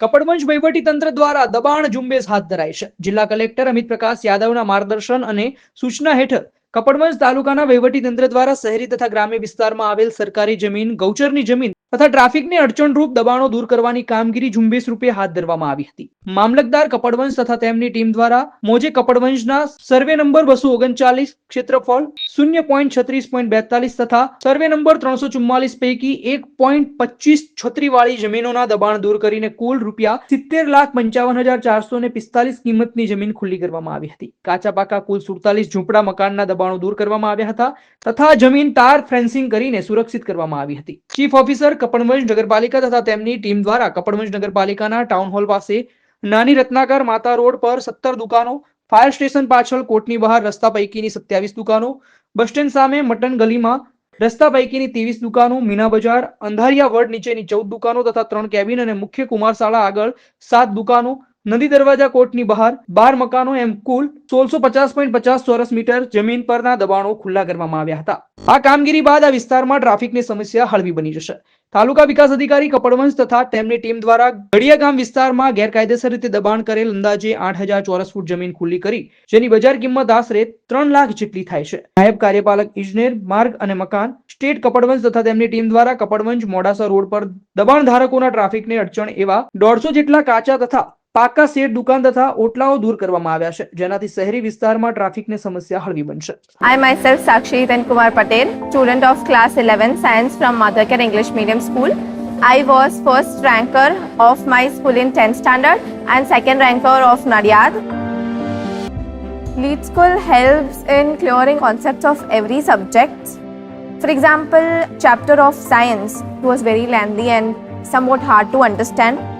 કપડવંજ વહીવટી તંત્ર દ્વારા દબાણ ઝુંબેશ હાથ ધરાઈ છે. જિલ્લા કલેક્ટર અમિત પ્રકાશ યાદવના માર્ગદર્શન અને સૂચના હેઠળ કપડવંજ તાલુકાના વહીવટી તંત્ર દ્વારા શહેરી તથા ગ્રામ્ય વિસ્તારમાં આવેલ સરકારી જમીન, ગૌચરની જમીન તથા ટ્રાફિકને અડચણરૂપ દબાણો દૂર કરવાની કામગીરી ઝુંબેશ રૂપે હાથ ધરવામાં આવી હતી. મામલતદાર કપડવંશ તથા તેમની ટીમ દ્વારા મોજે કપડવંશના સર્વે નંબર બસો ઓગણચાલીસ ક્ષેત્રફળ શૂન્ય પોઈન્ટ છત્રીસ પોઈન્ટ બેતાલીસ તથા સર્વે નંબર ત્રણસો ચુમ્માલીસ પૈકી એક પોઈન્ટ પચીસ છત્રી વાળી જમીનોના દબાણ દૂર કરીને કુલ રૂપિયા સિત્તેર લાખ પંચાવન હજાર ચારસો ને પિસ્તાલીસ કિંમતની જમીન ખુલ્લી કરવામાં આવી હતી. કાચા પાકા કુલ સુડતાલીસ ઝૂંપડા મકાનના દબાણો દૂર કરવામાં આવ્યા હતા તથા જમીન તાર ફેન્સિંગ કરીને સુરક્ષિત કરવામાં આવી હતી. ચીફ ઓફિસર કપડવંજ નગરપાલિકા તથા તેમની ટીમ દ્વારા કપડવંજ નગરપાલિકાના ટાઉન હોલ પાસે નાની રત્નાકર માતા રોડ પર સત્તર દુકાનો ફાયર સ્ટેશન પાછળ કોર્ટની બહાર રસ્તા પૈકીની સત્યાવીસ દુકાનો બસ સ્ટેન્ડ સામે મટન ગલીમાં રસ્તા પૈકીની ત્રેવીસ દુકાનો, મીના બજાર, અંધારિયા વર્ડ નીચેની ચૌદ દુકાનો તથા ત્રણ કેબિન અને મુખ્ય કુમારશાળા આગળ સાત દુકાનો નદી દરવાજા કોર્ટની બહાર બાર મકાનો એમ કુલ સોળસો પચાસ પોઈન્ટ પચાસ ચોરસ મીટર જમીન પરના દબાણો ખુલ્લા કરવામાં આવ્યા હતા. આ કામગીરી બાદ આ વિસ્તારમાં ટ્રાફિકની સમસ્યા હળવી બની જશે. તાલુકા વિકાસ અધિકારી કપડવંશ તથા તેમની ટીમ દ્વારા ગડિયા ગામ વિસ્તારમાં ગેરકાયદેસર રીતે દબાણ કરેલ અંદાજે આઠ હજાર ચોરસ ફૂટ જમીન ખુલ્લી કરી, જેની બજાર કિંમત આશરે ત્રણ લાખ જેટલી થાય છે. નાયબ કાર્યપાલક ઇજનેર, માર્ગ અને મકાન, સ્ટેટ કપડવંશ તથા તેમની ટીમ દ્વારા કપડવંજ મોડાસા રોડ પર દબાણ ધારકોના ટ્રાફિકને અડચણ એવા દોઢસો જેટલા કાચા તથા પાકા શેડ દુકાન તથા ઓટલાઓ દૂર કરવામાં આવ્યા છે જેનાથી શહેરી વિસ્તારમાં ટ્રાફિકની સમસ્યા હળવી બનશે I myself, Sakshi Then Kumar Patel, student of class 11 science from Mothercare English Medium School. I was first ranker of my school in 10th standard and second ranker of Nadiad. Lead School helps in clearing concepts of every subject. For example, chapter of science was very lengthy and somewhat hard to understand.